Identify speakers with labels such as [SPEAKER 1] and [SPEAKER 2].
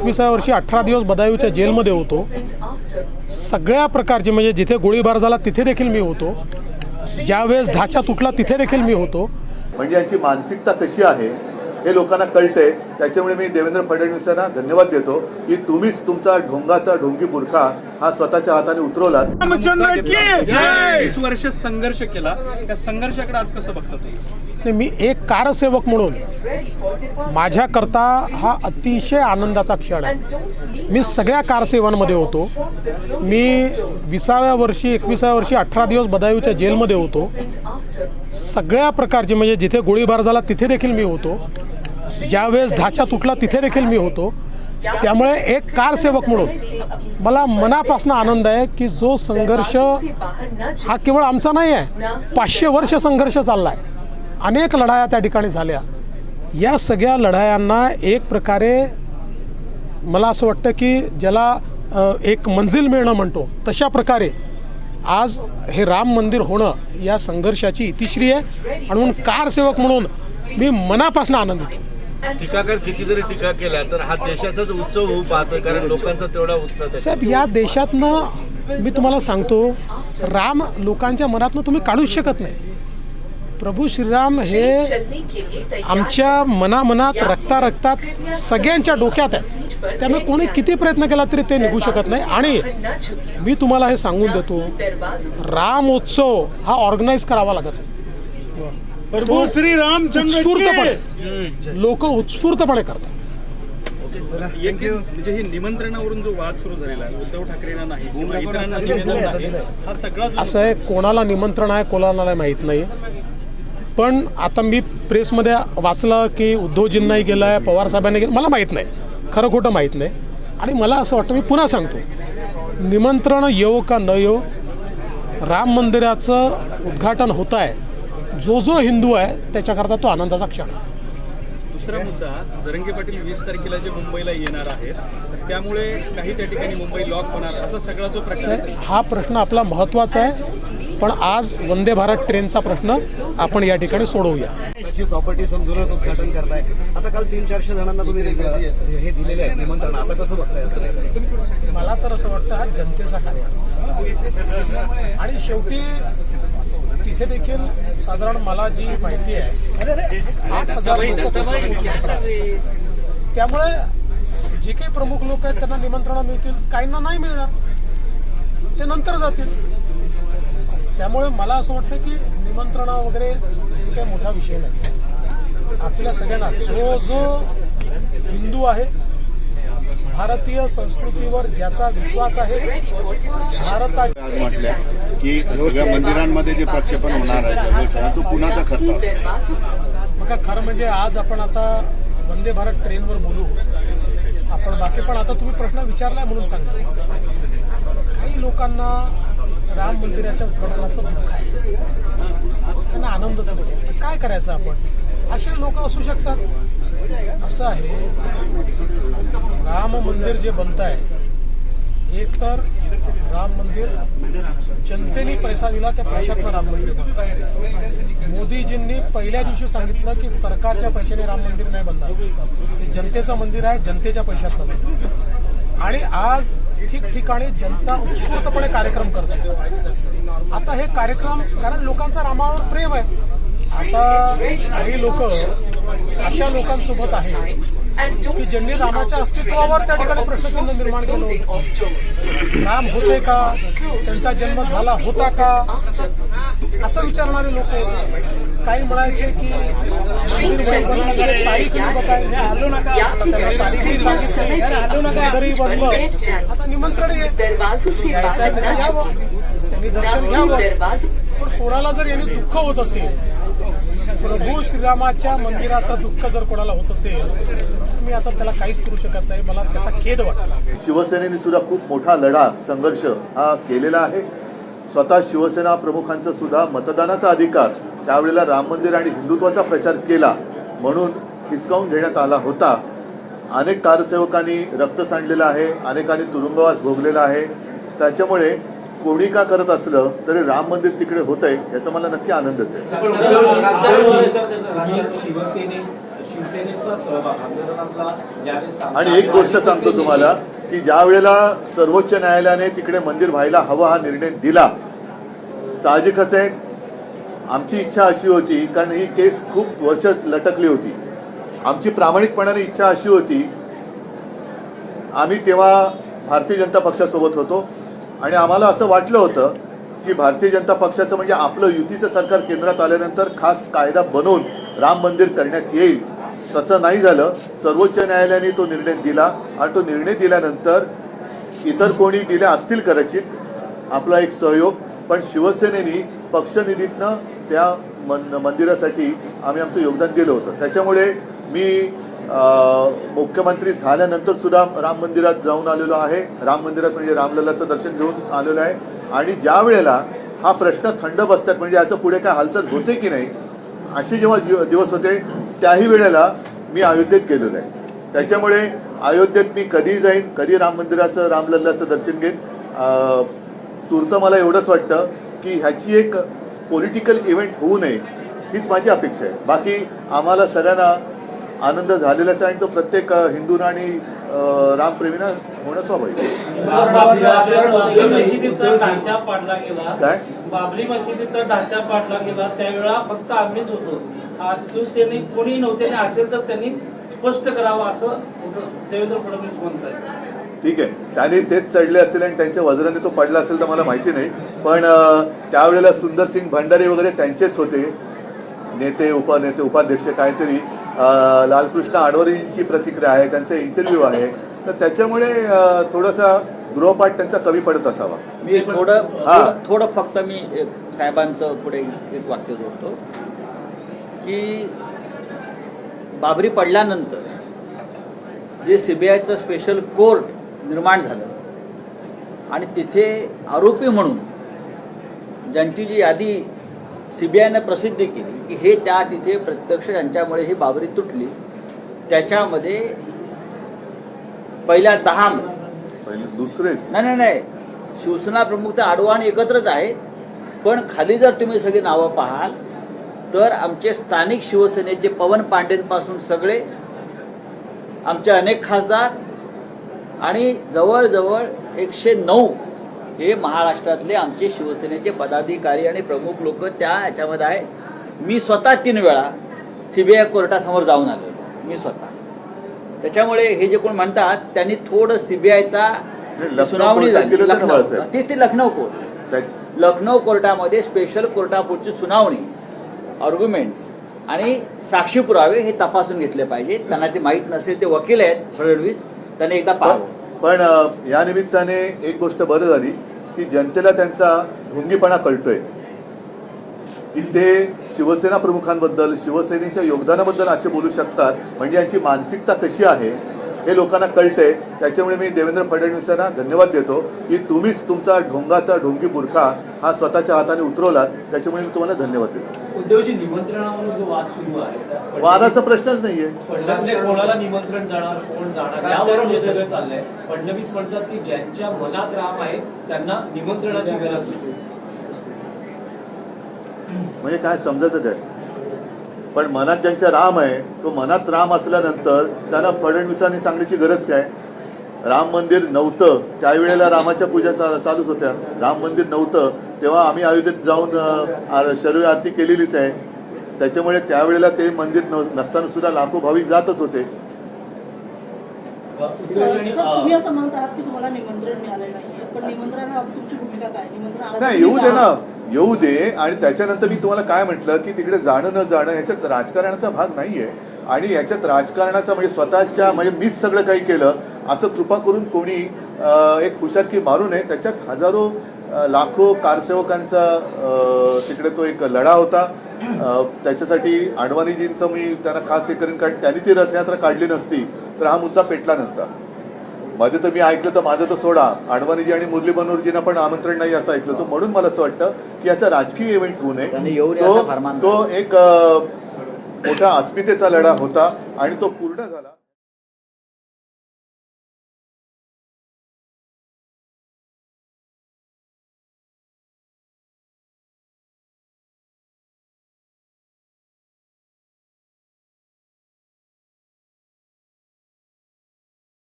[SPEAKER 1] एकविसाव्या वर्षी अठरा दिवस बदायूच्या जेलमध्ये होतो. सगळ्या प्रकारचे म्हणजे जिथे गोळीबार झाला तिथे देखील मी होतो. ज्यावेळेस ढाचा तुटला तिथे देखील मी होतो.
[SPEAKER 2] म्हणजे यांची मानसिकता कशी आहे हे लोकांना कळतंय. त्याच्यामुळे मी देवेंद्र फडणवीसांना धन्यवाद देतो की तुम्हीच तुमचा ढोंगाचा ढोंगी बुरखा हा स्वतःच्या हाताने उतरवलात.
[SPEAKER 3] वीस वर्ष संघर्ष केला. त्या संघर्षाकडे आज कसं बघता तुम्ही?
[SPEAKER 1] नाही मी एक कारसेवक म्हणून माझ्याकरता हा अतिशय आनंदाचा क्षण आहे. मी सगळ्या कारसेवांमध्ये होतो. मी विसाव्या वर्षी एकविसाव्या वर्षी अठरा दिवस बदायूच्या जेलमध्ये होतो. सगळ्या प्रकारचे म्हणजे जिथे गोळीबार झाला तिथे देखील मी होतो. ज्यावेळेस ढाचा तुटला तिथे देखील मी होतो. त्यामुळे एक कारसेवक म्हणून मला मनापासून आनंद आहे की जो संघर्ष हा केवळ आमचा नाही आहे. पाचशे वर्ष संघर्ष चालला आहे अनेक लढाया त्या ठिकाणी झाल्या. या सगळ्या लढायांना एक प्रकारे मला असं वाटतं की ज्याला एक मंजिल मिळणं म्हणतो तशा प्रकारे आज हे राम मंदिर होणं या संघर्षाची इतिश्री आहे. आणि म्हणून कारसेवक म्हणून मी मनापासून आनंदित आहे.
[SPEAKER 4] टीकाकार किती जरी टीका केला तर हा देशाचाच उत्सव होऊ पाहतोय कारण लोकांचा तेवढा उत्साह आहे.
[SPEAKER 1] साहेब या देशातनं मी तुम्हाला सांगतो राम लोकांच्या मनातनं तुम्ही काढूच शकत नाही. प्रभू श्रीराम हे आमच्या मनामनात रक्ता रक्तात सगळ्यांच्या डोक्यात आहे त्यामुळे कोणी किती प्रयत्न केला तरी ते निघू शकत नाही. आणि मी तुम्हाला हे सांगून देतो रामोत्सव हा ऑर्गनाईज करावा लागत
[SPEAKER 3] प्रभू श्री
[SPEAKER 1] उत्स्फूर्तपणे लोक उत्स्फूर्तपणे करतात.
[SPEAKER 3] म्हणजे ही निमंत्रणावरून जो वाद सुरू झालेला आहे उद्धव ठाकरेंना नाही किंवा इतरांना निवेदन नाही. हा सगळा जो
[SPEAKER 1] असं आहे कोणाला निमंत्रण आहे कोणाला नाही माहीत नाही. पण आता मी प्रेसमध्ये वाचलं की उद्धवजींनाही गेलं आहे पवारसाहेबांनी गेलं मला माहीत नाही. खरं खोटं माहीत नाही. आणि मला असं वाटतं मी पुन्हा सांगतो निमंत्रण येवो का न येवो राम मंदिराचं उद्घाटन होत आहे. जो जो हिंदू आहे त्याच्याकरता तो आनंदाचा क्षण आहे.
[SPEAKER 3] दुसरा मुद्दा जरंगे पाटील वीस तारखेला जे मुंबईला येणार आहेत त्यामुळे काही त्या ठिकाणी मुंबई लॉक होणार असा सगळा जो असेल.
[SPEAKER 1] हा प्रश्न आपला महत्त्वाचा आहे पण आज वंदे भारत ट्रेनचा प्रश्न आपण या ठिकाणी सोडवूया.
[SPEAKER 5] प्रॉपर्टी समजूनच उद्घाटन करताय. आता काल तीन चारशे जणांना तुम्ही हे दिलेले आहे निमंत्रण. आता कसं बघताय असं?
[SPEAKER 1] मला तर असं वाटतं हा जनतेचा कार्यक्रम आहे. आणि शेवटी तिथे देखील साधारण मला जी माहिती आहे आठ हजार. त्यामुळे जे काही प्रमुख लोक आहेत त्यांना निमंत्रणं मिळतील काहींना नाही मिळणार ते नंतर जातील. त्यामुळे मला असं वाटतं की निमंत्रणं वगैरे हे काही मोठा विषय नाही. आपल्या सगळ्यांना जो जो हिंदू आहे भारतीय संस्कृतीवर ज्याचा विश्वास आहे भारता
[SPEAKER 4] आज म्हटलं की सगळ्या मंदिरांमध्ये जे प्रक्षेपण होणार आहे तो पुण्याचा खर्च असतो?
[SPEAKER 1] बघा खरं म्हणजे आज आपण आता वंदे भारत ट्रेनवर बोलू. आपण बाकी पण आता तुम्ही प्रश्न विचारलाय म्हणून सांगतो. काही लोकांना राम मंदिराच्या उद्घाटनाचं दुःख आहे. त्यांना आनंदच नाही काय करायचं आपण? असे लोक असू शकतात. असं आहे. राम मंदिर जे बनत आहे एक तर राम मंदिर जनतेने पैसा दिला त्या पैशातनं राम मंदिर मोदीजींनी पहिल्या दिवशी सांगितलं की सरकारच्या पैशाने राम मंदिर नाही बनणार. हे जनतेचं मंदिर आहे जनतेच्या पैशातनं नाही. आणि आज ठिकठिकाणी जनता उत्स्फूर्तपणे कार्यक्रम करते. आता हे कार्यक्रम कारण लोकांचा रामावर प्रेम आहे. आता काही लोक अशा लोकांसोबत आहेत की ज्यांनी रामाच्या अस्तित्वावर त्या ठिकाणी प्रश्नचिन्ह निर्माण केलं होतं. राम होते का? त्यांचा जन्म झाला होता का? असं विचारणारे लोक काही म्हणायचे की तारीख आलो नका. आता बनलं निमंत्रण आहे
[SPEAKER 6] दरवाजों से
[SPEAKER 1] यायचं आहे.
[SPEAKER 6] बाहर
[SPEAKER 1] त्यांनी दर्शन घ्यावं. पण कोणाला जर याने दुःख होत असेल प्रभू श्रीरामाच्या मंदिराचं दुःख जर कोणाला होत असेल तर मी आता त्याला काहीच करू शकत नाही. मला त्याचा खेद वाटला.
[SPEAKER 2] शिवसेनेने सुद्धा खूप मोठा लढा संघर्ष हा केलेला आहे. स्वतः शिवसेना प्रमुखांचा सुद्धा मतदानाचा अधिकार त्यावेळेला राम मंदिर आणि हिंदुत्वाचा प्रचार केला म्हणून हिसकावून घेण्यात आला होता. अनेक कारसेवकांनी रक्त सांडलेलं आहे अनेकांनी तुरुंगवास भोगलेला आहे. त्याच्यामुळे कोणी का करत असलं तरी राम मंदिर तिकडे होतंय याचा मला नक्की आनंदच आहे. आणि एक गोष्ट सांगतो तुम्हाला की ज्या वेळेला सर्वोच्च न्यायालयाने तिकडे मंदिर व्हायला हवा हा निर्णय दिला साहजिकच आहे. आमची इच्छा अशी होती कारण ही केस खूप वर्ष लटकली होती. आमची प्रामाणिकपणाने इच्छा अशी होती आम्ही तेव्हा भारतीय जनता पक्षासोबत होतो आणि आम्हाला असं वाटलं होतं की भारतीय जनता पक्षाचं म्हणजे आपलं युतीचं सरकार केंद्रात आल्यानंतर खास कायदा बनवून राम मंदिर करण्यात येईल. तसं नाही झालं. सर्वोच्च न्यायालयाने तो निर्णय दिला आणि तो निर्णय दिल्यानंतर इतर कोणी दिल्या असतील कदाचित आपला एक सहयोग पण शिवसेनेनी पक्षनिधीतनं त्या मन मंदिरासाठी आम्ही आमचं योगदान दिलं होतं. त्याच्यामुळे मी मुख्यमंत्री झाल्यानंतर सुद्धा राम मंदिरात जाऊन आलेलो आहे. राम मंदिरात म्हणजे रामलल्लाचं दर्शन घेऊन आलेलो आहे. आणि ज्या वेळेला हा प्रश्न थंड बसतात म्हणजे याचं पुढे काय हालचाल होते की नाही असे जेव्हा जीव- दिवस होते त्याही वेळेला मी अयोध्येत गेलेलो आहे. त्याच्यामुळे अयोध्येत मी कधी जाईन कधी राम मंदिराचं रामलल्लाचं दर्शन घेईन. अं, मला एवढंच वाटतं की ह्याची एक पॉलिटिकल इव्हेंट होऊ नये हीच माझी अपेक्षा आहे. बाकी आम्हाला सगळ्यांना आनंद झालेलाच आहे आणि तो प्रत्येक अं, हिंदूंना आणि रामप्रेमींना होणं स्वाभाविक काय?
[SPEAKER 7] बाबरी मशिदीचा ढाचा पाडला गेला. त्यावेळेला फक्त आम्हीच होतो. आज शिवसैनिक कोणी नव्हते आणि असेल तर त्यांनी स्पष्ट करावं असं देवेंद्र फडणवीस म्हणत आहेत.
[SPEAKER 2] ठीक आहे. त्याने तेच चढले असेल आणि त्यांच्या वज्राने तो पडला असेल तर मला माहिती नाही. पण त्यावेळेला सुंदरसिंग भंडारी वगैरे त्यांचेच होते. नेते उपनेते उपाध्यक्ष काहीतरी. लालकृष्ण आडवरेंची प्रतिक्रिया आहे त्यांचा इंटरव्ह्यू आहे. तर त्याच्यामुळे थोडासा गृहपाठ त्यांचा कमी पडत असावा.
[SPEAKER 8] मी थोडं
[SPEAKER 2] हा.
[SPEAKER 8] थोडं थोडं फक्त मी एक साहेबांचं पुढे एक वाक्य जोडतो. की बाबरी पडल्यानंतर जे सीबीआयचं स्पेशल कोर्ट निर्माण झालं आणि तिथे आरोपी म्हणून ज्यांची जी यादी सीबीआयनं प्रसिद्ध केली की हे त्या तिथे प्रत्यक्ष ज्यांच्यामुळे ही बाबरी तुटली. त्याच्यामध्ये पहिल्या दहा नाही नाही नाही. शिवसेना प्रमुख तर आडवाण एकत्रच आहेत. पण खाली जर तुम्ही सगळी नावं पाहाल तर आमचे स्थानिक शिवसेनेचे पवन पांडेंपासून सगळे आमचे अनेक खासदार आणि जवळजवळ एकशे नऊ हे महाराष्ट्रातले आमचे शिवसेनेचे पदाधिकारी आणि प्रमुख लोक त्या ह्याच्यामध्ये आहे मी स्वतः तीन वेळा सीबीआय कोर्टासमोर जाऊन आलेलो मी स्वतः. त्याच्यामुळे हे जे कोण म्हणतात त्यांनी थोडं सीबीआयचा सुनावणी झाली. लखनौ. तेच ते लखनौ कोर्ट. लखनौ कोर्टामध्ये स्पेशल कोर्टापुढची सुनावणी आर्ग्युमेंट्स आणि साक्षी पुरावे हे तपासून घेतले पाहिजे. त्यांना ते माहीत नसेल ते वकील आहेत फडणवीस त्यांनी एकदा पाहावं.
[SPEAKER 2] पण या निमित्ताने एक गोष्ट बरं झाली की जनतेला त्यांचा ढोंगीपणा कळतोय. की ते शिवसेना प्रमुखांबद्दल शिवसेनेच्या योगदानाबद्दल असे बोलू शकतात म्हणजे यांची मानसिकता कशी आहे हे लोकांना कळतंय. त्याच्यामुळे मी देवेंद्र फडणवीसांना धन्यवाद देतो की तुम्हीच तुमचा ढोंगाचा ढोंगी बुरखा हा स्वतःच्या हाताने उतरवलात. त्याच्यामुळे मी तुम्हाला धन्यवाद देतो.
[SPEAKER 6] उद्धवजी निमंत्रणावर जो वाद सुरू आहे
[SPEAKER 2] वादाचा प्रश्नच नाहीये.
[SPEAKER 6] फडणवीस कोणाला निमंत्रण जाणार कोण जाणार? यावरून हे सगळं चाललंय. फडणवीस म्हणतात की ज्यांच्या मनात राम आहे त्यांना निमंत्रणाची गरज नाही.
[SPEAKER 2] म्हणजे काय समजत काय पण मनात ज्यांच्या राम आहे तो मनात राम असल्यानंतर त्यांना फडणवीसांनी सांगण्याची गरज काय? राम मंदिर नव्हतं. त्यावेळेला रामाच्या पूजा चा- चालूच होत्या. राम मंदिर नव्हतं. तेव्हा आम्ही अयोध्येत जाऊन शर्व आरती केलेलीच आहे. त्याच्यामुळे त्यावेळेला ते मंदिर नसताना सुद्धा लाखो भाविक जातच होते. नाही येऊ दे. ना. येऊ दे आणि त्याच्यानंतर मी तुम्हाला काय म्हटलं की तिकडे जाणं न जाणं ह्याच्यात राजकारणाचा भाग नाहीये. आणि याच्यात राजकारणाचा म्हणजे स्वतःच्या म्हणजे मीच सगळं काही केलं असं कृपा करून कोणी एक हुशारकी मारू नये. त्याच्यात हजारो लाखो कारसेवकांचा तिकडे तो एक लढा होता. त्याच्यासाठी अडवाणीजींचं मी त्यांना खास हे करेन कारण त्यांनी ती रथयात्रा काढली नसती तर हा मुद्दा पेटला नसता. मध्ये तर मी ऐकलं तर माझं तर सोडा. अडवाणीजी आणि मुरली मनोहरजींना पण आमंत्रण नाही असं ऐकलं. होतं म्हणून मला असं वाटतं की याचा राजकीय इव्हेंट होऊ नये. तो. तो एक मोठा अस्मितेचा लढा होता आणि तो पूर्ण झाला.